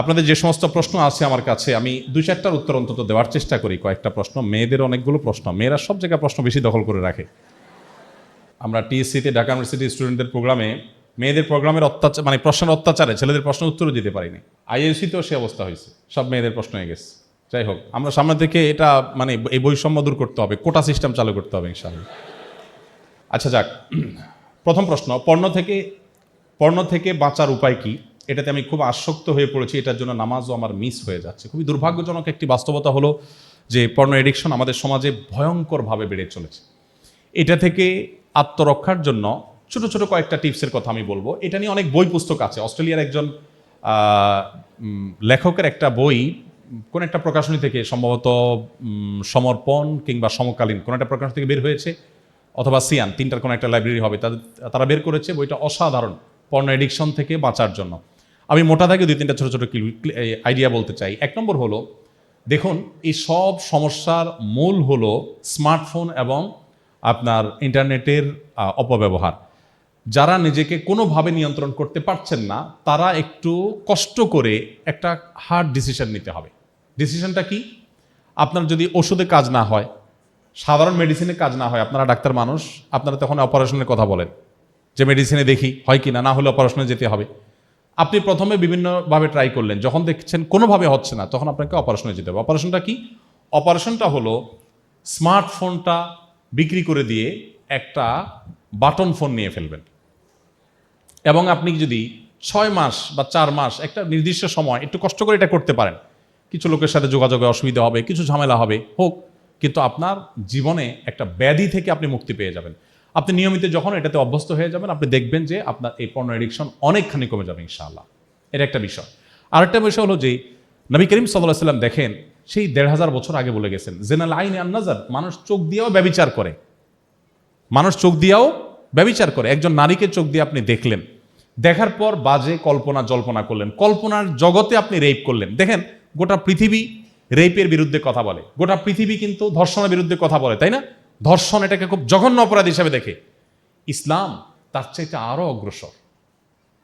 আপনাদের যে সমস্ত প্রশ্ন আছে আমার কাছে, আমি দুই চারটার উত্তর অন্তত দেওয়ার চেষ্টা করি, কয়েকটা প্রশ্ন। মেয়েদের অনেকগুলো প্রশ্ন, মেয়েরা সব জায়গায় প্রশ্ন বেশি দখল করে রাখে। আমরা টিএসসিতে, ঢাকা ইউনিভার্সিটি স্টুডেন্টদের প্রোগ্রামে মেয়েদের প্রোগ্রামের অত্যাচার মানে প্রশ্নের অত্যাচারে ছেলেদের প্রশ্ন উত্তরও দিতে পারিনি। আইএসসিতেও সে অবস্থা হয়েছে, সব মেয়েদের প্রশ্ন হয়ে গেছে। যাই হোক, আমরা সামনে থেকে এটা মানে এই বৈষম্য দূর করতে হবে, কোটা সিস্টেম চালু করতে হবে ইনশাআল্লাহ। আচ্ছা যাক, প্রথম প্রশ্ন পর্ণ থেকে পর্ণ থেকে বাঁচার উপায় কি? এটাতে আমি খুব আসক্ত হয়ে পড়েছি, এটার জন্য নামাজও আমার মিস হয়ে যাচ্ছে। খুবই দুর্ভাগ্যজনক একটি বাস্তবতা হলো যে পর্ণ এডিকশন আমাদের সমাজে ভয়ঙ্করভাবে বেড়ে চলেছে। এটা থেকে আত্মরক্ষার জন্য ছোট ছোট কয়েকটা টিপসের কথা আমি বলব। এটা নিয়ে অনেক বই পুস্তক আছে। অস্ট্রেলিয়ার একজন লেখকের একটা বই, কোন একটা প্রকাশনী থেকে সম্ভবত সমর্পণ কিংবা সমকালীন কোন একটা প্রকাশনী থেকে বের হয়েছে, অথবা সিয়ান, তিনটার কোনো একটা লাইব্রেরি হবে। তাদের, তারা বের করেছে বইটা অসাধারণ পর্ণ এডিকশন থেকে বাঁচার জন্য। আমি মোটা থেকে দুই তিনটা ছোটো ছোটো আইডিয়া বলতে চাই। এক নম্বর হলো, দেখুন, এই সব সমস্যার মূল হলো স্মার্টফোন এবং আপনার ইন্টারনেটের অপব্যবহার। যারা নিজেকে কোনোভাবে নিয়ন্ত্রণ করতে পারছেন না, তারা একটু কষ্ট করে একটা হার্ড ডিসিশন নিতে হবে। ডিসিশনটা কি? আপনার যদি ওষুধে কাজ না হয়, সাধারণ মেডিসিনে কাজ না হয়, আপনারা ডাক্তার মানুষ, আপনারা তখন অপারেশনের কথা বলেন। যে মেডিসিনে দেখি, হয় কি না না হলে অপারেশনে যেতে হবে। আপনি প্রথমে বিভিন্নভাবে ট্রাই করলেন। যখন দেখছেন কোনোভাবে হচ্ছে না, তখন আপনাকে অপারেশনে যেতে হবে। অপারেশনটা কি? অপারেশনটা হলো স্মার্টফোনটা বিক্রি করে দিয়ে একটা বাটন ফোন নিয়ে ফেলবেন। এবং আপনি যদি ছয় মাস বা চার মাস একটা নির্দিষ্ট সময় একটু কষ্ট করে এটা করতে পারেন, কিছু লোকের সাথে যোগাযোগে অসুবিধা হবে, কিছু ঝামেলা হবে, হোক, কিন্তু আপনার জীবনে একটা ব্যাধি থেকে আপনি মুক্তি পেয়ে যাবেন। আপনি নিয়মিত যখন এটাতে অভ্যস্ত হয়ে যাবেন, আপনি দেখবেন যে আপনার এই পর্ণ এডিকশন অনেকখানি কমে যাবে, ইনশাআল্লাহ। এটা একটা বিষয়। আরেকটা বিষয় হলো যে, নবী করিম সাল্লাহ সাল্লাম দেখেন, সেই দেড় হাজার বছর আগে বলে গেছেন জেনাল আইন আন্নাজার মানুষ চোখ দিয়েও ব্যবিচার করে। মানুষ চোখ দিয়েও ব্যবিচার করে। একজন নারীকে চোখ দিয়ে আপনি দেখলেন। দেখার পর বাজে কল্পনা, জল্পনা করলেন। কল্পনার জগতে আপনি রেপ করলেন। দেখেন, গোটা পৃথিবী রেপের বিরুদ্ধে কথা বলে। গোটা পৃথিবী কিন্তু ধর্ষণের বিরুদ্ধে কথা বলে, তাই না? ধর্ষণ এটাকে খুব জঘন্য অপরাধ হিসেবে দেখে। ইসলাম তার চাইতে আরও অগ্রসর।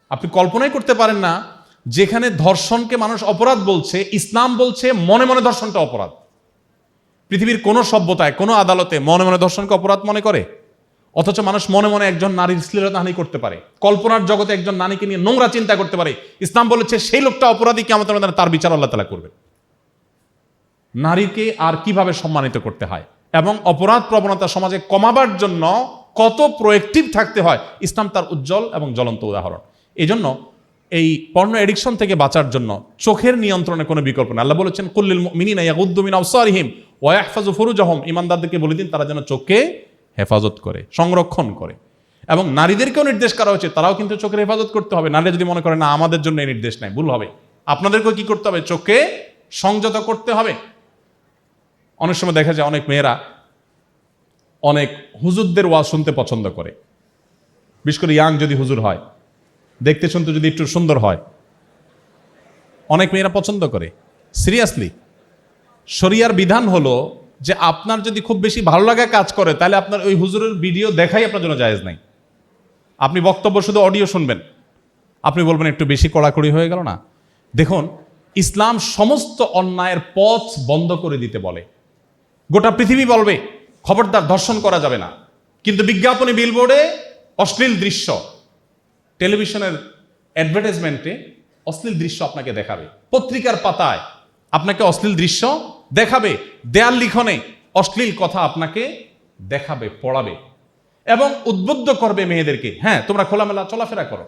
আপনি কল্পনাই করতে পারেন না, যেখানে ধর্ষণকে মানুষ অপরাধ বলছে, ইসলাম বলছে মনে মনে ধর্ষণটা অপরাধ। পৃথিবীর কোনো সভ্যতায়, কোনো আদালতে মনে মনে ধর্ষণকে অপরাধ মনে করে। অথচ মানুষ মনে মনে একজন নারীর শ্লীলতা শ্লীলতাহানি করতে পারে। কল্পনার জগতে একজন নারীকে নিয়ে নোংরা চিন্তা করতে পারে। ইসলাম বলেছে সেই লোকটা অপরাধী কেমন তার বিচার আল্লাহ তালা করবে নারীকে আর কীভাবে সম্মানিত করতে হয়? এবং অপরাধ প্রবণতা সমাজে কমাবার জন্য কত প্রোয়েক্টিভ থাকতে হয়, ইসলাম তার উজ্জ্বল এবং জ্বলন্ত উদাহরণ। এই জন্য এই পর্ণ এডিকশন থেকে বাঁচার জন্য চোখের নিয়ন্ত্রণে কোনো বিকল্প নেই। আল্লাহ বলেছেন কুল্লিল মিনিনা ইয়াগুদ্দুমিন আফসারিহিম ওয়াহফাজু ফুরুজাহম। ইমানদারদেরকে বলে দিন, তারা যেন চোখকে হেফাজত করে, সংরক্ষণ করে। এবং নারীদেরকেও নির্দেশ করা হয়েছে, তারাও কিন্তু চোখের হেফাজত করতে হবে। নারীরা যদি মনে করে, না, আমাদের জন্য এই নির্দেশ নাই, ভুল হবে। আপনাদেরকেও কি করতে হবে? চোখে সংযত করতে হবে। অনেক সময় দেখা যায় অনেক মেয়েরা অনেক হুজুরদের ওয়াজ শুনতে পছন্দ করে। বিশেষ করে ইয়াং যদি হুজুর হয়, দেখতে শুনতে যদি একটু সুন্দর হয়, অনেক মেয়েরা পছন্দ করে। সিরিয়াসলি শরিয়ার বিধান হলো যে আপনার যদি খুব বেশি ভালো লাগা কাজ করে, তাহলে আপনার ওই হুজুরের ভিডিও দেখাই আপনার জন্য জায়েজ নাই। আপনি বক্তব্য শুধু অডিও শুনবেন। আপনি বলবেন, একটু বেশি কড়াকড়ি হয়ে গেল না? দেখুন, ইসলাম সমস্ত অন্যায়ের পথ বন্ধ করে দিতে বলে। গোটা পৃথিবী বলবে, খবরদার ধর্ষণ করা যাবে না। কিন্তু বিজ্ঞাপনী বিলবোর্ডে অশ্লীল দৃশ্য টেলিভিশনের অ্যাডভার্টাইজমেন্টে অশ্লীল দৃশ্য আপনাকে দেখাবে। পত্রিকার পাতায় আপনাকে অশ্লীল দৃশ্য দেখাবে, দেয়াল লিখনে অশ্লীল কথা আপনাকে দেখাবে, পড়াবে এবং উদ্বুদ্ধ করবে মেয়েদেরকে হ্যাঁ তোমরা খোলামেলা চলাফেরা করো।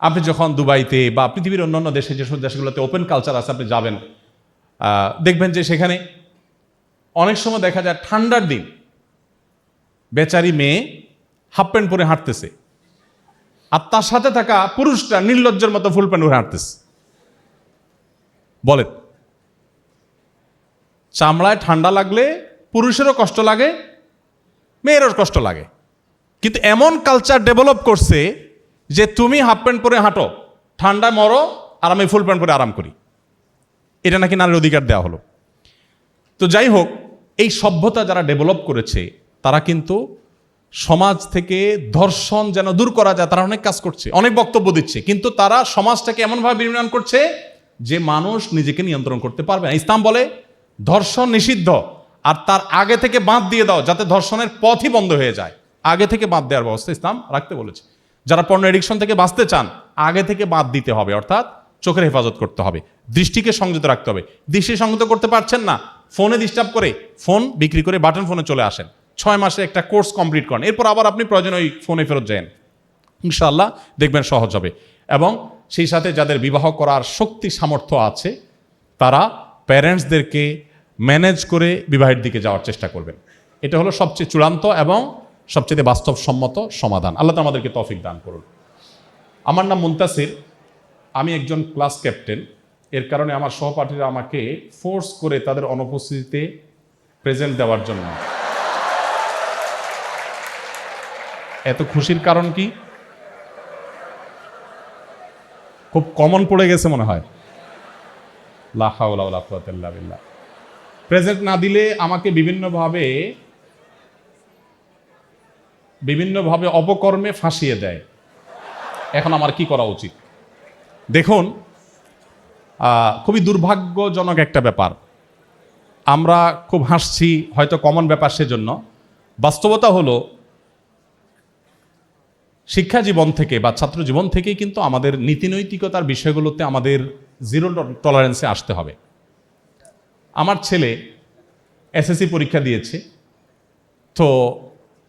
আপনি যখন দুবাইতে বা পৃথিবীর অন্যান্য দেশে, যেসব দেশগুলোতে ওপেন কালচার আছে, আপনি যাবেন দেখবেন যে সেখানে অনেক সময় দেখা যায় ঠান্ডার দিন, বেচারি মেয়ে হাফ প্যান্ট পরে হাঁটতেছে আর তার সাথে থাকা পুরুষটা নির্লজ্জের মতো ফুল প্যান্ট পরে হাঁটতেছে। বলেন, চামড়ায় ঠান্ডা লাগলে পুরুষেরও কষ্ট লাগে, মেয়েরও কষ্ট লাগে। কিন্তু এমন কালচার ডেভেলপ করছে যে তুমি হাফ প্যান্ট পরে হাঁটো, ঠান্ডায় মরো আর আমি ফুল প্যান্ট পরে আরাম করি। এটা নাকি নারীর অধিকার দেওয়া হলো। তো যাই হোক এই সভ্যতা যারা ডেভেলপ করেছে, তারা কিন্তু সমাজ থেকে ধর্ষণ যেন দূর করা যায়, তারা অনেক কাজ করছে, অনেক বক্তব্য দিচ্ছে। কিন্তু তারা সমাজটাকে এমনভাবে বিনির্মাণ করছে যে মানুষ নিজেকে নিয়ন্ত্রণ করতে পারবে না। ইসলাম বলে, ধর্ষণ নিষিদ্ধ, আর তার আগে থেকে বাঁধ দিয়ে দাও, যাতে ধর্ষণের পথই বন্ধ হয়ে যায়। আগে থেকে বাঁধ দেওয়ার ব্যবস্থা ইসলাম রাখতে বলেছে। যারা পণ্য এডিকশন থেকে বাঁচতে চান, আগে থেকে বাদ দিতে হবে, অর্থাৎ চোখের হেফাজত করতে হবে, দৃষ্টিকে সংযত রাখতে হবে। দৃষ্টি সংযত করতে পারছেন না ফোনে ডিস্টার্ব করে ফোন বিক্রি করে বাটন ফোনে চলে আসেন। ছয় মাসে একটা কোর্স কমপ্লিট করেন। এরপর আবার আপনি প্রয়োজন ওই ফোনে ফেরত যান ইনশাআল্লাহ দেখবেন সহজ হবে। এবং সেই সাথে যাদের বিবাহ করার শক্তি সামর্থ্য আছে, তারা প্যারেন্টসদেরকে ম্যানেজ করে বিবাহের দিকে যাওয়ার চেষ্টা করবেন। এটা হলো সবচেয়ে চূড়ান্ত এবং সবচেয়ে বাস্তবসম্মত সমাধান। আল্লাহ আমাদেরকে তৌফিক দান করুন। আমার নাম মুন্তাসির। আমি একজন ক্লাস ক্যাপ্টেন এর কারণে আমার সহপাঠীরা আমাকে ফোর্স করে তাদের অনুপস্থিতিতে প্রেজেন্ট দেওয়ার জন্য। এত খুশির কারণ কি? খুব কমন পড়ে গেছে মনে হয়। প্রেজেন্ট না দিলে আমাকে বিভিন্নভাবে বিভিন্নভাবে অপকর্মে ফাঁসিয়ে দেয়। এখন আমার কি করা উচিত? দেখুন খুবই দুর্ভাগ্যজনক একটা ব্যাপার। আমরা খুব হাসছি, হয়তো কমন ব্যাপার সেজন্য। বাস্তবতা হলো, শিক্ষা জীবন থেকে বা ছাত্র জীবন থেকেই কিন্তু আমাদের নীতিনৈতিকতার বিষয়গুলোতে আমাদের জিরো টলারেন্সে আসতে হবে। আমার ছেলে এসএসসি পরীক্ষা দিয়েছে, তো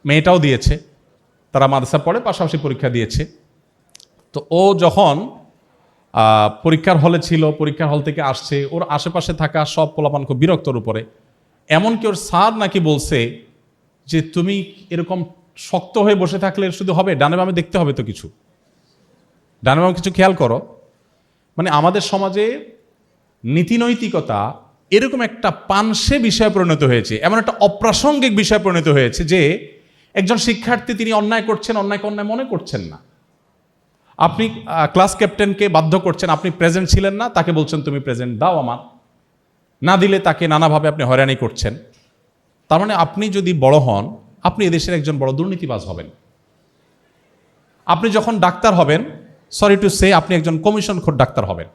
মেয়েটাও দিয়েছে, তারা মাদ্রাসা পড়ে পাশাপাশি পরীক্ষা দিয়েছে। তো ও যখন পরীক্ষার হলে ছিল, পরীক্ষার হল থেকে আসছে, ওর আশেপাশে থাকা সব পোলাপান খুব বিরক্তর উপরে। এমনকি ওর স্যার নাকি বলছে যে, তুমি এরকম শক্ত হয়ে বসে থাকলে শুধু হবে, ডানে বামে দেখতে হবে তো কিছু। ডানে বামে কিছু খেয়াল করো। মানে আমাদের সমাজে নীতিনৈতিকতা এরকম একটা পানসে বিষয়ে পরিণত হয়েছে, এমন একটা অপ্রাসঙ্গিক বিষয়ে পরিণত হয়েছে যে, একজন শিক্ষার্থী তিনি অন্যায় করছেন, অন্যায়কে অন্যায় মনে করছেন না। আপনি ক্লাস ক্যাপ্টেনকে বাধ্য করছেন, আপনি প্রেজেন্ট ছিলেন না, তাকে বলছেন, তুমি প্রেজেন্ট দাও আমার। না দিলে তাকে নানাভাবে আপনি হয়রানি করছেন। তার মানে আপনি যদি বড় হন, আপনি এদেশের একজন বড় দুর্নীতিবাজ হবেন। আপনি যখন ডাক্তার হবেন সরি টু সে আপনি একজন কমিশন খোর ডাক্তার হবেন।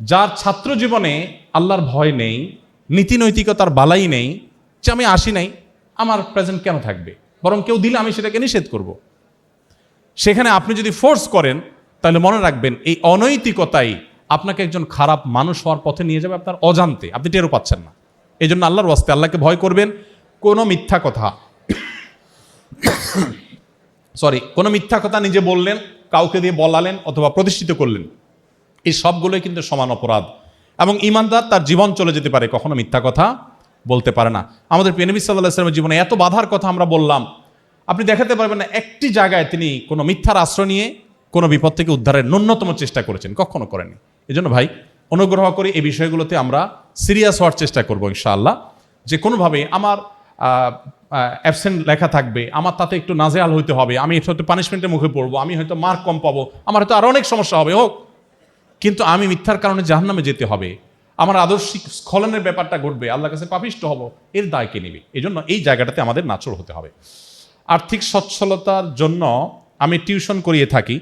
যার ছাত্র জীবনে আল্লাহর ভয় নেই, নীতি নৈতিকতার বালাই নেই, যে আমি আসি নাই, আমার প্রেজেন্ট কেন থাকবে? বরং কেউ দিলে আমি সেটাকে নিষেধ করব। সেখানে আপনি যদি ফোর্স করেন, তাহলে মনে রাখবেন এই অনৈতিকতাই আপনাকে একজন খারাপ মানুষ হওয়ার পথে নিয়ে যাবে আপনার অজান্তে। আপনি টেরও পাচ্ছেন না। এই জন্য আল্লাহর ওয়াস্তে আল্লাহকে ভয় করবেন। কোনো মিথ্যা কথা সরি কোনো মিথ্যা কথা নিজে বললেন, কাউকে দিয়ে বলালেন অথবা প্রতিষ্ঠিত করলেন, এই সবগুলোই কিন্তু সমান অপরাধ। এবং ইমানদার তার জীবন চলে যেতে পারে, কখনো মিথ্যা কথা বলতে পারে না। আমাদের পেনবী সাল্লাহ ইসলামের জীবনে এত বাধার কথা আমরা বললাম আপনি দেখাতে পারবেন না, একটি জায়গায় তিনি কোনো মিথ্যার আশ্রয় নিয়ে কোনো বিপদ থেকে উদ্ধারের ন্যূনতম চেষ্টা করেছেন, কখনো করেননি। এজন্য ভাই, অনুগ্রহ করে এই বিষয়গুলোতে আমরা সিরিয়াস হওয়ার চেষ্টা করব ইনশাআল্লাহ। যে কোনোভাবে আমার অ্যাবসেন্ট লেখা থাকবে, আমার তাতে একটু নাজেহাল হইতে হবে, আমি হয়তো পানিশমেন্টের মুখে পড়ব, আমি হয়তো মার্ক কম পাবো, আমার হয়তো আরও অনেক সমস্যা হবে, হোক। কিন্তু আমি মিথ্যার কারণে জাহান্নামে যেতে হবে। আমার আদর্শিক স্খলনের ব্যাপারটা ঘটবে, আল্লাহর কাছে পাপিষ্ট হব, এর দায় কে নিবে? এই জন্য এই জায়গাটাতে আমাদের নাচর হতে হবে। আর্থিক সচ্ছলতার জন্য আমি টিউশন করিয়ে থাকি।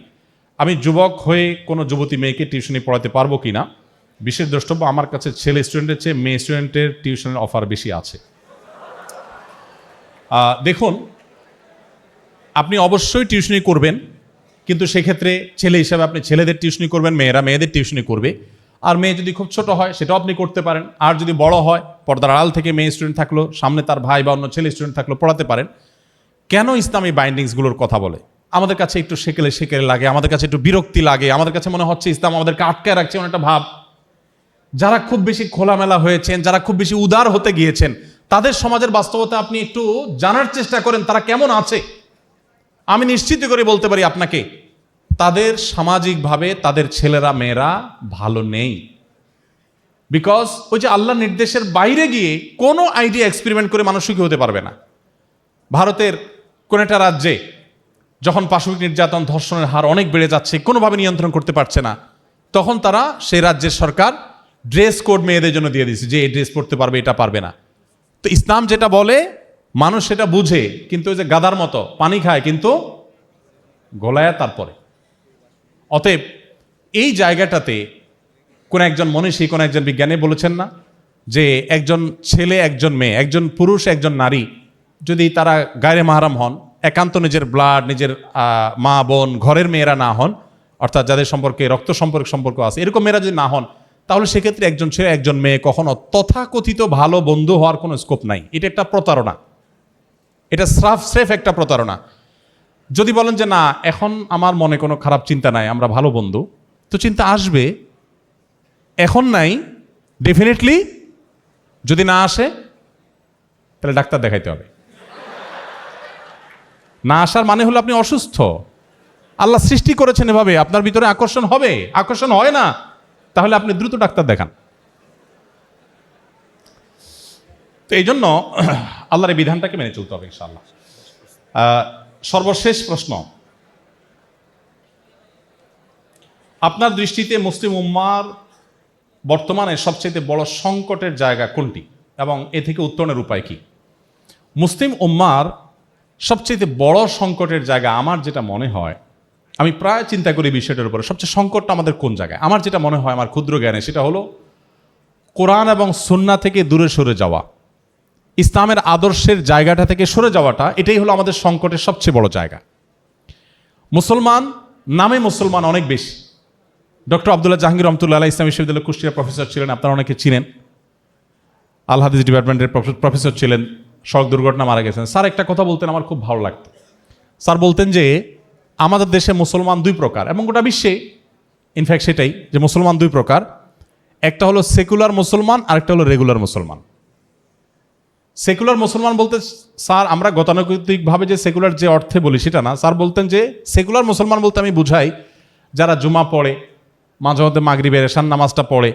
আমি যুবক হয়ে কোনো যুবতী মেয়েকে টিউশনি পড়াতে পারব কি না বিশেষ দ্রষ্টব্য, আমার কাছে ছেলে স্টুডেন্টের চেয়ে মেয়ে স্টুডেন্টের টিউশনের অফার বেশি আছে। দেখুন, আপনি অবশ্যই টিউশনি করবেন, কিন্তু সেক্ষেত্রে ছেলে হিসাবে আপনি ছেলেদের টিউশনি করবেন, মেয়েরা মেয়েদের টিউশনি করবে। আর মেয়ে যদি খুব ছোট হয়, সেটাও আপনি করতে পারেন। আর যদি বড় হয়, পর্দার আড়াল থেকে মেয়ে স্টুডেন্ট থাকল, সামনে তার ভাই বা অন্য ছেলে স্টুডেন্ট থাকল, পড়াতে পারেন। কেন ইসলামী বাইন্ডিংসগুলোর কথা বলে? আমাদের কাছে একটু সেকেলে সেকেলে লাগে, আমাদের কাছে একটু বিরক্তি লাগে, আমাদের কাছে মনে হচ্ছে ইসলাম আমাদেরকে আটকায় রাখছে এমন একটা ভাব। যারা খুব বেশি খোলামেলা হয়েছেন, যারা খুব বেশি উদার হতে গিয়েছেন, তাদের সমাজের বাস্তবতা আপনি একটু জানার চেষ্টা করেন, তারা কেমন আছে? আমি নিশ্চিত করে বলতে পারি আপনাকে, তাদের সামাজিকভাবে তাদের ছেলেরা, মেয়েরা ভালো নেই। বিকজ ওই যে আল্লাহ নির্দেশের বাইরে গিয়ে কোনো আইডিয়া এক্সপেরিমেন্ট করে মানুষ সুখী হতে পারবে না। ভারতের কোন একটা রাজ্যে যখন পাশবিক নির্যাতন ধর্ষণের হার অনেক বেড়ে যাচ্ছে, কোনোভাবে নিয়ন্ত্রণ করতে পারছে না, তখন তারা সেই রাজ্যের সরকার ড্রেস কোড মেয়েদের জন্য দিয়ে দিয়েছে যে এই ড্রেস পরতে পারবে, এটা পারবে না। তো ইসলাম যেটা বলে, মানুষ সেটা বুঝে, কিন্তু ওই যে গাদার মতো পানি খায়, কিন্তু গোলায় তারপরে অতএব এই জায়গাটাতে কোন একজন মনীষী, কোন একজন বিজ্ঞানী বলেছেন না যে একজন ছেলে, একজন মেয়ে, একজন পুরুষ, একজন নারী যদি তারা গায়ে মাহারাম হন, একান্ত নিজের ব্লাড নিজের মা, বোন, ঘরের মেয়েরা না হন, অর্থাৎ যাদের সম্পর্কে, রক্ত সম্পর্ক সম্পর্ক আছে, এরকম মেয়েরা যদি না হন, তাহলে সেক্ষেত্রে একজন ছেলে, একজন মেয়ে কখনো তথাকথিত ভালো বন্ধু হওয়ার কোনো স্কোপ নাই। এটা একটা প্রতারণা। এটা স্রাফ, স্রেফ একটা প্রতারণা। যদি বলেন যে, না, এখন আমার মনে কোনো খারাপ চিন্তা নাই, আমরা ভালো বন্ধু, তো চিন্তা আসবে, এখন নাই ডেফিনেটলি যদি না আসে, তাহলে ডাক্তার দেখাইতে হবে। না আসার মানে হলো আপনি অসুস্থ। আল্লাহ সৃষ্টি করেছেন এভাবে, আপনার ভিতরে আকর্ষণ হবে, আকর্ষণ হয় না, তাহলে আপনি দ্রুত ডাক্তার দেখান। তো এই জন্য আল্লাহর এই বিধানটাকে মেনে চলতে হবে ইনশাআল্লাহ। সর্বশেষ প্রশ্ন। আপনার দৃষ্টিতে মুসলিম উম্মার বর্তমানে সবচেয়ে বড় সংকটের জায়গা কোনটি? এবং এ থেকে উত্তরণের উপায় কি? মুসলিম উম্মার সবচেয়ে বড় সংকটের জায়গা আমার যেটা মনে হয়, আমি প্রায় চিন্তা করি বিষয়টার উপরে, সবচেয়ে সংকটটা আমাদের কোন জায়গায়? আমার যেটা মনে হয়, আমার ক্ষুদ্র জ্ঞানে, সেটা হলো কোরআন এবং সুন্না থেকে দূরে সরে যাওয়া। ইসলামের আদর্শের জায়গাটা থেকে সরে যাওয়াটা, এটাই হলো আমাদের সংকটের সবচেয়ে বড় জায়গা। মুসলমান নামে মুসলমান অনেক বেশি। ডক্টর আবদুল্লাহ জাহাঙ্গীর রহমতুল্লাহ আলাহ ইসলাম বিশ্ববিদ্যালয় কুষ্টিয়া প্রফেসর ছিলেন, আপনারা অনেকে চিনেন। আল হাদিস ডিপার্টমেন্টের প্রফেসর ছিলেন। সড়ক দুর্ঘটনা মারা গেছেন। স্যার, একটা কথা বলতেন, আমার খুব ভালো লাগতো। স্যার বলতেন যে, আমাদের দেশে মুসলমান দুই প্রকার এবং গোটা বিশ্বে ইনফ্যাক্ট সেটাই, যে মুসলমান দুই প্রকার। একটা হলো সেকুলার মুসলমান আর একটা হলো রেগুলার মুসলমান। সেকুলার মুসলমান বলতে, স্যার, আমরা গতানুগতিকভাবে যে সেকুলার যে অর্থে বলি সেটা না। স্যার বলতেন যে সেকুলার মুসলমান বলতে আমি বুঝাই, যারা জুমা পড়ে, মাঝে মধ্যে মাগরিবের এশান নামাজটা পড়ে,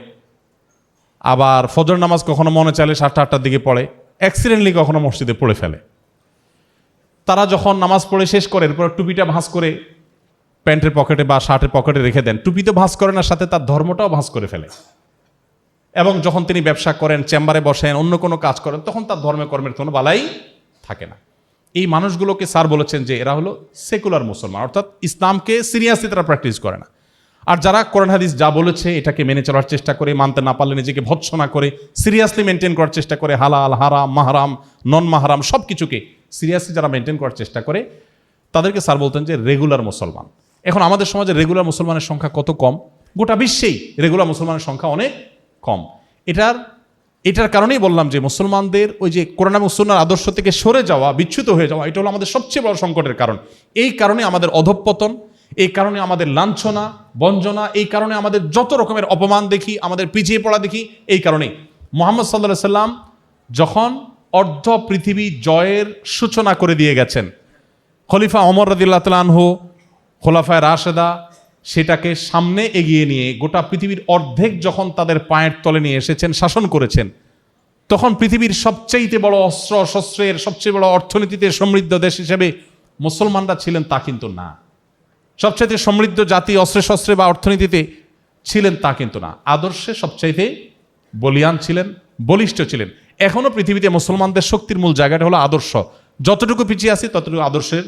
আবার ফজর নামাজ কখনো মনে চাইলে সাতটা আটটার দিকে পড়ে অ্যাক্সিডেন্টলি কখনো মসজিদে পড়ে ফেলে। তারা যখন নামাজ পড়ে শেষ করে, এরপর টুপিটা ভাঁজ করে প্যান্টের পকেটে বা শার্টের পকেটে রেখে দেন, টুপি তো ভাঁজ করে না, সাথে তার ধর্মটাও ভাঁজ করে ফেলে। এবং যখন তিনি ব্যবসা করেন, চেম্বারে বসেন, অন্য কোনো কাজ করেন, তখন তার ধর্মে কর্মের কোনো বালাই থাকে না। এই মানুষগুলোকে স্যার বলেছেন যে এরা হলো সেকুলার মুসলমান, অর্থাৎ ইসলামকে সিরিয়াসলি তারা প্র্যাকটিস করে না। আর যারা কোরআন হাদিস যা বলেছে এটাকে মেনে চলার চেষ্টা করে, মানতে না পারলে নিজেকে ভৎসনা করে, সিরিয়াসলি মেনটেন করার চেষ্টা করে, হালাল, হারাম, মাহারাম নন মাহারাম সব কিছুকে সিরিয়াসলি যারা মেনটেন করার চেষ্টা করে, তাদেরকে স্যার বলতেন যে রেগুলার মুসলমান। এখন আমাদের সমাজে রেগুলার মুসলমানের সংখ্যা কত কম? গোটা বিশ্বেই রেগুলার মুসলমানের সংখ্যা অনেক কম। এটার এটার কারণেই বললাম যে মুসলমানদের ওই যে করোনা মুসলমানের আদর্শ থেকে সরে যাওয়া, বিচ্যুত হয়ে যাওয়া, এটা হলো আমাদের সবচেয়ে বড় সংকটের কারণ। এই কারণে আমাদের অধঃপতন এই কারণে আমাদের লাঞ্ছনা, বঞ্জনা, এই কারণে আমাদের যত রকমের অপমান দেখি, আমাদের পিছিয়ে পড়া দেখি, এই কারণে মোহাম্মদ সাল্লাহ সাল্লাম যখন অর্ধ পৃথিবী জয়ের সূচনা করে দিয়ে গেছেন, খলিফা অমর রাদিল্লাহ তালানহু খোলাফায় রাশেদা, সেটাকে সামনে এগিয়ে নিয়ে গোটা পৃথিবীর অর্ধেক যখন তাদের পায়ের তলে নিয়ে এসেছেন, শাসন করেছেন, তখন পৃথিবীর সবচেয়ে বড় অস্ত্র, শস্ত্রের সবচেয়ে বড় অর্থনীতিতে সমৃদ্ধ দেশ হিসেবে মুসলমানরা ছিলেন তা কিন্তু না। সবচাইতে সমৃদ্ধ জাতি অস্ত্রে শস্ত্রে বা অর্থনীতিতে ছিলেন তা কিন্তু না। আদর্শে সবচাইতে বলিয়ান ছিলেন, বলিষ্ঠ ছিলেন। এখনও পৃথিবীতে মুসলমানদের শক্তির মূল জায়গাটা হলো আদর্শ। যতটুকু পিছিয়ে আছি, ততটুকু আদর্শের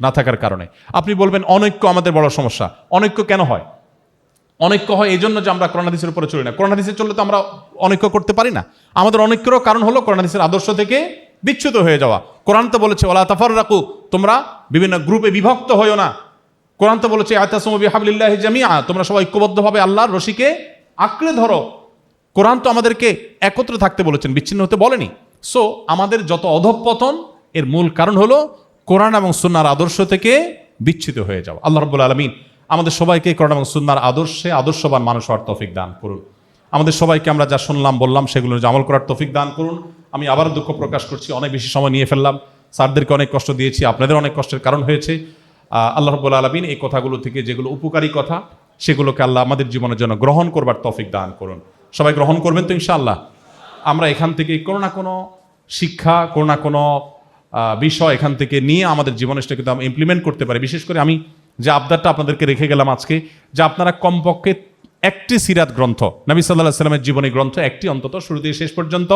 না থাকার কারণে। আপনি বলবেন, অনৈক্য আমাদের বড় সমস্যা। অনৈক্য কেন হয়? অনৈক্য হয় এই জন্য যে আমরা করোনাদিসের উপরে চলি না। করোনাদিসে চললে তো আমরা অনৈক্য করতে পারি না। আমাদের অনৈক্যরও কারণ হলো করোনাদিসের আদর্শ থেকে বিচ্যুত হয়ে যাওয়া। কোরআন তো বলেছে ওলা তাফার রাখু তোমরা বিভিন্ন গ্রুপে বিভক্ত হইও না। কোরআন তো বলেছে আয়তাসমবি হাবলিল্লাহ জামিয়া তোমরা সবাই ঐক্যবদ্ধভাবে আল্লাহর রশিকে আঁকড়ে ধরো। কোরআন তো আমাদেরকে একত্র থাকতে বলেছেন, বিচ্ছিন্ন হতে বলেনি। সো আমাদের যত অধঃপতন, এর মূল কারণ হলো কোরআন এবং সুন্নার আদর্শ থেকে বিচ্ছিত হয়ে যাওয়া। আল্লাহ রব্বুল আলমিন আমাদের সবাইকে কোরআন এবং সুন্নার আদর্শে আদর্শবান মানুষ হওয়ার তফিক দান করুন। আমাদের সবাইকে আমরা যা শুনলাম, বললাম, সেগুলো আমল করার তফিক দান করুন। আমি আবারও দুঃখ প্রকাশ করছি, অনেক বেশি সময় নিয়ে ফেললাম। স্যারদেরকে অনেক কষ্ট দিয়েছি, আপনাদের অনেক কষ্টের কারণ হয়েছে। আল্লাহ রব্বুল আলমিন এই কথাগুলো থেকে যেগুলো উপকারী কথা, সেগুলোকে আল্লাহ আমাদের জীবনের জন্য গ্রহণ করবার তৌফিক দান করুন। সবাই গ্রহণ করবেন তো ইনশাআল্লাহ? আমরা এখান থেকে কোনো না কোনো শিক্ষা, কোনো না কোনো বিষয় এখান থেকে নিয়ে আমাদের জীবনে সেটা কিন্তু ইমপ্লিমেন্ট করতে পারি। বিশেষ করে আমি যে আবদারটা আপনাদেরকে রেখে গেলাম আজকে, যে আপনারা কমপক্ষে একটি সিরাত গ্রন্থ, নবী সাল্লাহ সাল্লামের জীবনী গ্রন্থ একটি অন্তত, শুরু থেকে শেষ পর্যন্ত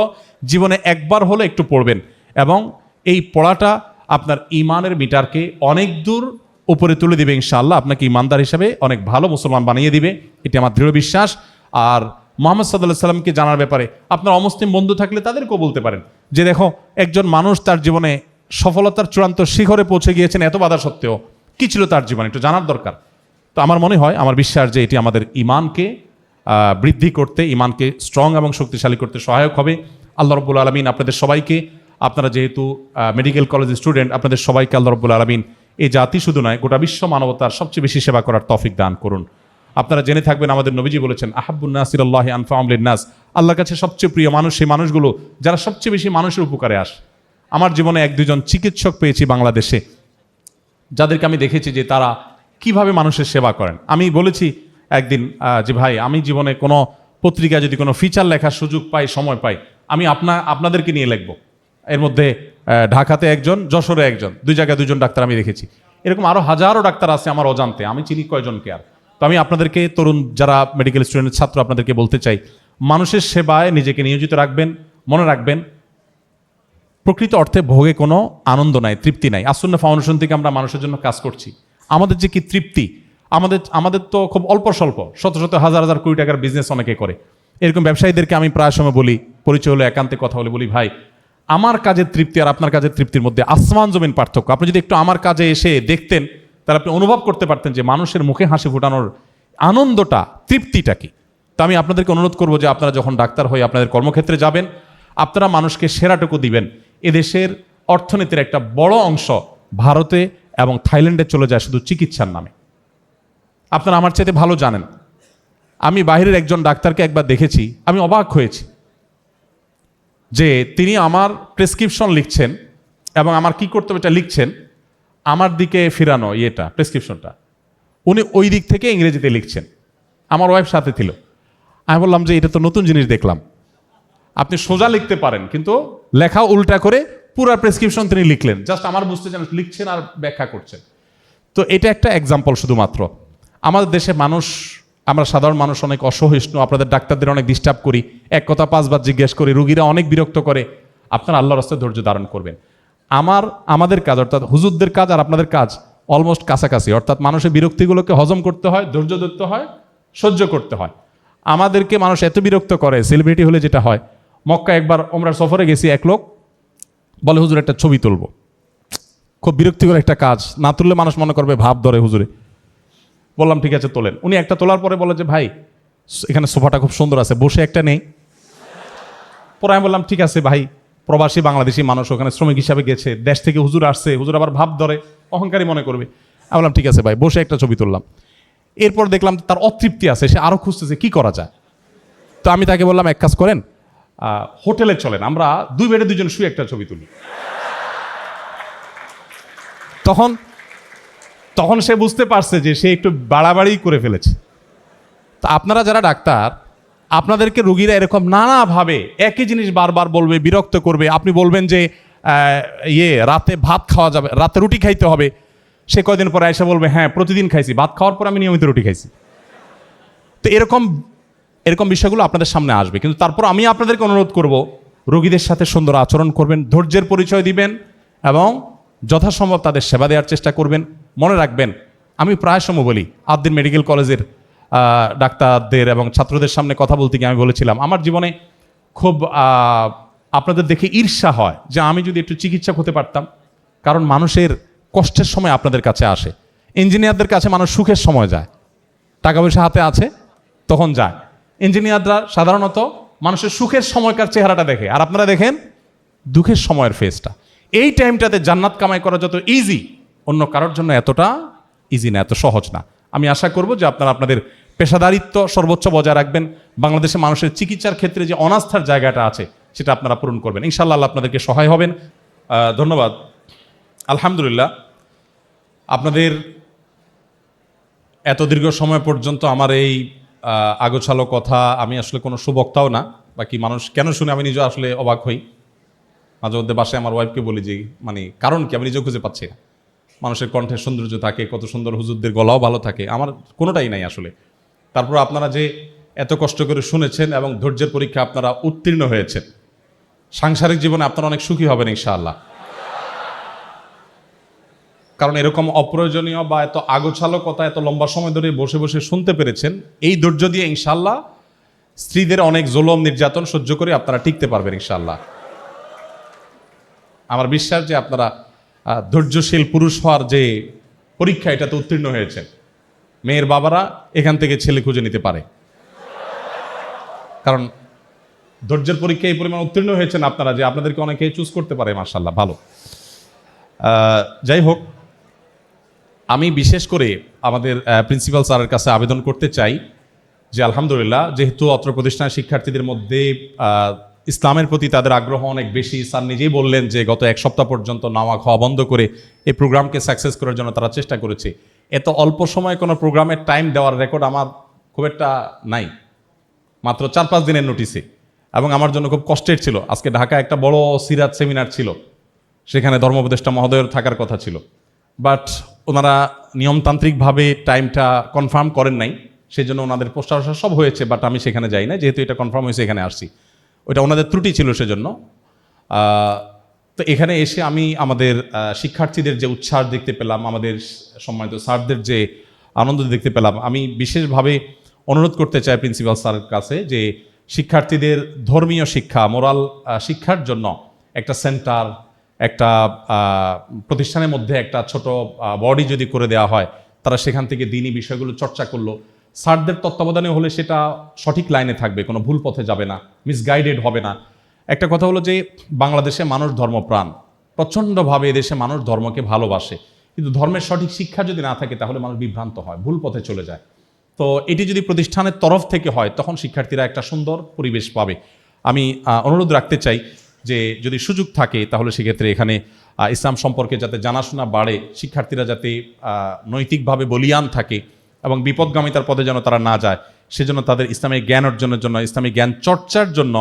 জীবনে একবার হলে একটু পড়বেন এবং এই পড়াটা আপনার ইমানের মিটারকে অনেক দূর উপরে তুলে দিবে ইনশাআল্লাহ, আপনাকে ইমানদার হিসাবে অনেক ভালো মুসলমান বানিয়ে দিবে। এটি আমার দৃঢ় বিশ্বাস। আর মোহাম্মদ সাল্লাহ সাল্লামকে জানার ব্যাপারে, আপনার অমুসলিম বন্ধু থাকলে তাদেরকেও বলতে পারেন যে দেখো, একজন মানুষ তার জীবনে সফলতার চূড়ান্ত শিখরে পৌঁছে গিয়েছেন এত বাধা সত্ত্বেও। কি ছিল তার জীবনে? একটু জানার দরকার। তো আমার মনে হয়, আমার বিশ্বাস যে এটি আমাদের ইমানকে বৃদ্ধি করতে, ইমানকে স্ট্রং এবং শক্তিশালী করতে সহায়ক হবে। আল্লাহ রব্বুল আলমিন আপনাদের সবাইকে, আপনারা যেহেতু মেডিকেল কলেজের স্টুডেন্ট আপনাদের সবাইকে আল্লাহ রব্বুল আলমিন এই জাতি শুধু নয়, গোটা বিশ্ব মানবতার সবচেয়ে বেশি সেবা করার তফিক দান করুন। আপনারা জেনে থাকবেন আমাদের নবীজি বলেছেন আহাবুল নাসিরাল্লাহ আনফা আমলিন নাস। আল্লাহর কাছে সবচেয়ে প্রিয় মানুষ সেই মানুষগুলো যারা সবচেয়ে বেশি মানুষের উপকারে আসে। আমার জীবনে এক দুজন চিকিৎসক পেয়েছি বাংলাদেশে, যাদেরকে আমি দেখেছি যে তারা কীভাবে মানুষের সেবা করেন। আমি বলেছি একদিন যে ভাই, আমি জীবনে কোনো পত্রিকায় যদি কোনো ফিচার লেখার সুযোগ পাই, সময় পাই, আমি আপনা, আপনাদেরকে নিয়ে লিখব। এর মধ্যে ঢাকাতে একজন, যশোরে একজন, দুই জায়গায় দুজন ডাক্তার আমি দেখেছি। এরকম আরও হাজারো ডাক্তার আছে আমার অজান্তে, আমি চিনি কয়জনকে আর। তো আমি আপনাদেরকে, তরুণ যারা মেডিকেল স্টুডেন্ট ছাত্র আপনাদেরকে বলতে চাই, মানুষের সেবায় নিজেকে নিয়োজিত রাখবেন, মনে রাখবেন, প্রকৃত অর্থে ভোগে কোনো আনন্দ নাই, তৃপ্তি নাই। আসন্ন ফাউন্ডেশন থেকে আমরা মানুষের জন্য কাজ করছি। আমাদের যে কি তৃপ্তি, আমাদের আমাদের তো খুব অল্প স্বল্প, শত শত হাজার হাজার কোটি টাকার বিজনেস অনেকে করে। এরকম ব্যবসায়ীদেরকে আমি প্রায় সময় বলি, পরিচয় হলে একান্তে কথা বলে বলি, ভাই আমার কাজের তৃপ্তি আর আপনার কাজের তৃপ্তির মধ্যে আসমান জমিন পার্থক্য। আপনি যদি একটু আমার কাজে এসে দেখতেন, তাহলে আপনি অনুভব করতে পারতেন যে মানুষের মুখে হাসি ফোটানোর আনন্দটা, তৃপ্তিটা কি? তো আমি আপনাদেরকে অনুরোধ করব যে আপনারা যখন ডাক্তার হয়ে আপনাদের কর্মক্ষেত্রে যাবেন, আপনারা মানুষকে সেরাটুকু দিবেন। এদেশের অর্থনীতির একটা বড় অংশ ভারতে এবং থাইল্যান্ডে চলে যায় শুধু চিকিৎসার নামে। আপনারা আমার চাইতে ভালো জানেন। আমি বাইরের একজন ডাক্তারকে একবার দেখেছি, আমি অবাক হয়েছি। যে তিনি আমার প্রেসক্রিপশন লিখছেন এবং আমার কি করতে হবে এটা লিখছেন, আমার দিকে ফিরানো ইয়েটা প্রেসক্রিপশনটা উনি ওই দিক থেকে ইংরেজিতে লিখছেন। আমার ওয়াইফ সাথে ছিল। আমি বললাম যে এটা তো নতুন জিনিস দেখলাম। আপনি সোজা লিখতে পারেন, কিন্তু লেখা উল্টা করে পুরা প্রেসক্রিপশন তিনি লিখলেন। জাস্ট আমার বুঝতে চান লিখছেন আর ব্যাখ্যা করছেন। তো এটা একটা এক্সাম্পল শুধুমাত্র। আমাদের দেশে মানুষ আমরা সাধারণ মানুষ অনেক অসহিষ্ণু, আপনাদের ডাক্তারদের অনেক ডিস্টার্ব করি। এক কথা পাঁচবার জিজ্ঞেস করি, রুগীরা অনেক বিরক্ত করে। আপনার আল্লাহর রাস্তায় ধৈর্য ধারণ করবেন। আমার, আমাদের কাজ, অর্থাৎ হুজুরদের কাজ আর আপনাদের কাজ অলমোস্ট কাছাকাছি। অর্থাৎ মানুষের বিরক্তিগুলোকে হজম করতে হয়, ধৈর্য ধরতে হয়, সহ্য করতে হয়। আমাদেরকে মানুষ এত বিরক্ত করে সেলিব্রিটি হলে যেটা হয়, মক্কা একবার আমরা সফরে গেছি, এক লোক বলে, হুজুর, একটা ছবি তুলবো। খুব বিরক্তিকর একটা কাজ। না তুললে মানুষ মনে করবে, ভাব ধরে হুজুরে। বললাম, ঠিক আছে, তোলেন। উনি একটা তোলার পরে বলে যে, ভাই, এখানে সোফাটা খুব সুন্দর আছে, বসে একটা নেই। পরে আমি বললাম, ঠিক আছে, ভাই, প্রবাসী বাংলাদেশি মানুষ, ওখানে শ্রমিক হিসাবে গেছে, দেশ থেকে হুজুর আসছে, হুজুর আবার ভাব ধরে, অহংকারী মনে করবে। আমি বললাম, ঠিক আছে, ভাই, বসে একটা ছবি তুললাম। এরপর দেখলাম তার অতৃপ্তি আছে, সে আরও খুঁজতেছে, কি করা যায়? তো আমি তাকে বললাম, এক কাজ করেন হোটেলে চলেন, আমরা দুই বেডে দুজন শুয়ে একটা ছবি তুলি। তখন তখন সে বুঝতে পারছে যে সে একটু বাড়াবাড়ি করে ফেলেছে। তা আপনারা যারা ডাক্তার, আপনাদেরকে রুগীরা এরকম নানাভাবে একই জিনিস বারবার বলবে, বিরক্ত করবে। আপনি বলবেন যে ইয়ে রাতে ভাত খাওয়া যাবে, রাতে রুটি খাইতে হবে। সে কয়দিন পরে এসে বলবে হ্যাঁ প্রতিদিন খাইছি। ভাত খাওয়ার পর আমি নিয়মিত রুটি খাইছি। তো এরকম এরকম বিষয়গুলো আপনাদের সামনে আসবে। কিন্তু তারপর আমি আপনাদেরকে অনুরোধ করব, রোগীদের সাথে সুন্দর আচরণ করবেন, ধৈর্যের পরিচয় দিবেন এবং যথাসম্ভব তাদের সেবা দেওয়ার চেষ্টা করবেন। মনে রাখবেন, আমি প্রায় সময় বলি আদ্দিন মেডিকেল কলেজের ডাক্তারদের এবং ছাত্রদের সামনে কথা বলতে গিয়ে আমি বলেছিলাম, আমার জীবনে খুব আপনাদের দেখে ঈর্ষা হয় যে আমি যদি একটু চিকিৎসক হতে পারতাম, কারণ মানুষের কষ্টের সময় আপনাদের কাছে আসে, ইঞ্জিনিয়ারদের কাছে মানুষ সুখের সময় যায়, টাকা পয়সা হাতে আছে, তখন যায়, ইঞ্জিনিয়াররা সাধারণত মানুষের সুখের সময়কার চেহারাটা দেখে, আর আপনারা দেখেন, দুঃখের সময়ের ফেসটা এই টাইমটাতে জান্নাত কামাই করা যত ইজি অন্য কারোর জন্য এতটা ইজি না, এত সহজ না। আমি আশা করব যে আপনারা আপনাদের পেশাদারিত্ব সর্বোচ্চ বজায় রাখবেন। বাংলাদেশে মানুষের চিকিৎসার ক্ষেত্রে যে অনাস্থার জায়গাটা আছে, সেটা আপনারা পূরণ করবেন। ইনশাল্লাহ আপনাদেরকে সহায় হবেন। ধন্যবাদ। আলহামদুলিল্লাহ, আপনাদের এত দীর্ঘ সময় পর্যন্ত আমার এই আগোছালো কথা আমি আসলে কোনো সুবক্তাও না। বাকি মানুষ কেন শুনে আমি নিজে আসলে অবাক হই। মাঝে মধ্যে বাসায় আমার ওয়াইফকে বলি যে মানে কারণ কি? আমি নিজেও খুঁজে পাচ্ছি না। মানুষের কণ্ঠের সৌন্দর্য থাকে, কত সুন্দর হুজুরদের গলাও ভালো থাকে, আমার কোনোটাই নাই আসলে। তারপর আপনারা যে এত কষ্ট করে শুনেছেন এবং ধৈর্যের পরীক্ষা আপনারা উত্তীর্ণ হয়েছেন, সাংসারিক জীবনে আপনারা অনেক সুখী হবেন ইনশাআল্লাহ। কারণ এরকম অপ্রয়োজনীয় বা এত আগোছালো কথা এত লম্বা সময় ধরে বসে বসে শুনতে পেরেছেন, এই ধৈর্য দিয়ে ইনশাল্লাহ স্ত্রীদের অনেক জোলম, নির্যাতন সহ্য করে আপনারা টিকতে পারবেন ইনশাল্লাহ আমার বিশ্বাস যে আপনারা ধৈর্যশীল পুরুষ হওয়ার যে পরীক্ষা, এটাতে উত্তীর্ণ হয়েছেন মেয়ের বাবারা এখান থেকে ছেলে খুঁজে নিতে পারে। কারণ ধৈর্যের পরীক্ষায় এই পরিমাণ উত্তীর্ণ হয়েছেন আপনারা, যে আপনাদেরকে অনেকে চুজ করতে পারে মার্শাল্লাহ ভালো। যাই হোক, আমি বিশেষ করে আমাদের প্রিন্সিপাল স্যারের কাছে আবেদন করতে চাই যে, আলহামদুলিল্লাহ, যেহেতু অত্র প্রতিষ্ঠানের শিক্ষার্থীদের মধ্যে ইসলামের প্রতি তাদের আগ্রহ অনেক বেশি। স্যার নিজেই বললেন যে, গত এক সপ্তাহ পর্যন্ত নামা খাওয়া বন্ধ করে এই প্রোগ্রামকে সাকসেস করার জন্য তারা চেষ্টা করেছে। এত অল্প সময়ে কোনো প্রোগ্রামের টাইম দেওয়ার রেকর্ড আমার খুব একটা নাই। মাত্র চার পাঁচ দিনের নোটিসে এবং আমার জন্য খুব কষ্টের ছিল। আজকে ঢাকা একটা বড় সিরাত সেমিনার ছিল। সেখানে ধর্মোপদেষ্টা মহোদয়ের থাকার কথা ছিল। বাট ওনারা নিয়মতান্ত্রিকভাবে টাইমটা কনফার্ম করেন নাই। সেই জন্য ওনাদের পোস্টার সব হয়েছে বাট আমি সেখানে যাই না যেহেতু এটা কনফার্ম হয়েছে, এখানে আসছি। ওইটা ওনাদের ত্রুটি ছিল সেজন্য। তো এখানে এসে আমি আমাদের শিক্ষার্থীদের যে উচ্ছ্বাস দেখতে পেলাম, আমাদের সম্মানিত স্যারদের যে আনন্দ দেখতে পেলাম, আমি বিশেষভাবে অনুরোধ করতে চাই প্রিন্সিপাল স্যারের কাছে যে শিক্ষার্থীদের ধর্মীয় শিক্ষা, মোরাল শিক্ষার জন্য একটা সেন্টার, একটা প্রতিষ্ঠানের মধ্যে একটা ছোট বডি যদি করে দেওয়া হয়, তারা সেখান থেকে দিনই বিষয়গুলো চর্চা করল। স্যারদের তত্ত্বাবধানে হলে সেটা সঠিক লাইনে থাকবে, কোনো ভুল পথে যাবে না মিসগাইডেড হবে না। একটা কথা হলো যে, বাংলাদেশে মানুষ ধর্মপ্রাণ, প্রচণ্ডভাবে এদেশে মানুষ ধর্মকে ভালোবাসে। কিন্তু ধর্মের সঠিক শিক্ষা যদি না থাকে, তাহলে মানুষ বিভ্রান্ত হয়, ভুল পথে চলে যায়। তো এটি যদি প্রতিষ্ঠানের তরফ থেকে হয়, তখন শিক্ষার্থীরা একটা সুন্দর পরিবেশ পাবে। আমি অনুরোধ রাখতে চাই যে, যদি সুযোগ থাকে, তাহলে সেক্ষেত্রে এখানে ইসলাম সম্পর্কে যাতে জানাশোনা বাড়ে, শিক্ষার্থীরা যাতে নৈতিকভাবে বলিয়ান থাকে এবং বিপদগামিতার পদে যেন তারা না যায়। সেজন্য তাদের ইসলামী জ্ঞান অর্জনের জন্য, ইসলামী জ্ঞান চর্চার জন্য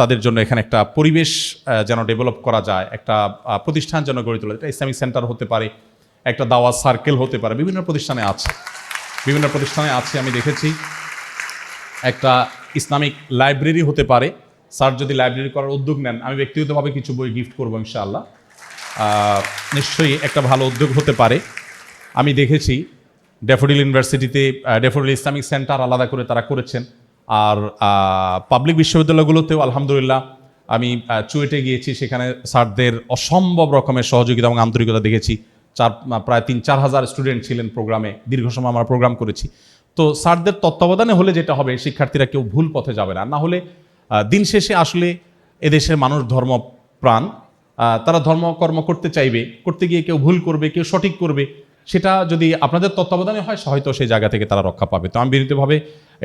তাদের জন্য এখানে একটা পরিবেশ যেন ডেভেলপ করা যায়, একটা প্রতিষ্ঠান যেন গড়ে তোলা। এটা ইসলামিক সেন্টার হতে পারে, একটা দাওয়া সার্কেল হতে পারে, বিভিন্ন প্রতিষ্ঠানে আছে। বিভিন্ন প্রতিষ্ঠানে আছে, আমি দেখেছি। একটা ইসলামিক লাইব্রেরি হতে পারে। স্যার যদি লাইব্রেরি করার উদ্যোগ নেন, আমি ব্যক্তিগতভাবে কিছু বই গিফট করব ইনশাআল্লাহ। নিশ্চয়ই একটা ভালো উদ্যোগ হতে পারে। আমি দেখেছি ডেফোডিল ইউনিভার্সিটিতে ডেফোডিল ইসলামিক সেন্টার আলাদা করে তারা করেছেন। আর পাবলিক বিশ্ববিদ্যালয়গুলোতেও আলহামদুলিল্লাহ আমি চুয়েটে গিয়েছি সেখানে স্যারদের অসম্ভব রকমের সহযোগিতা এবং আন্তরিকতা দেখেছি। চার প্রায় তিন চার হাজার স্টুডেন্ট ছিলেন প্রোগ্রামে দীর্ঘ সময় আমরা প্রোগ্রাম করেছি। তো স্যারদের তত্ত্বাবধানে হলে যেটা হবে শিক্ষার্থীরা কেউ ভুল পথে যাবে না। না হলে দিন শেষে আসলে এদেশের মানুষ ধর্মপ্রাণ আহ, তারা ধর্মকর্ম করতে চাইবে করতে গিয়ে কেউ ভুল করবে কেউ সঠিক করবে। সেটা যদি আপনাদের তত্ত্বাবধানে হয় হয়তো সেই জায়গা থেকে তারা রক্ষা পাবে। তো আমি বিনীতভাবে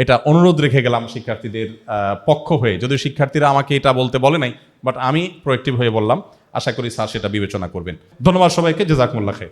এটা অনুরোধ রেখে গেলাম শিক্ষার্থীদের পক্ষ হয়ে। যদিও শিক্ষার্থীরা আমাকে এটা বলতে বলে নাই বাট আমি প্রোয়েক্টিভ হয়ে বললাম। আশা করি স্যার সেটা বিবেচনা করবেন। ধন্যবাদ সবাইকে। জেজাকমুল্লা খের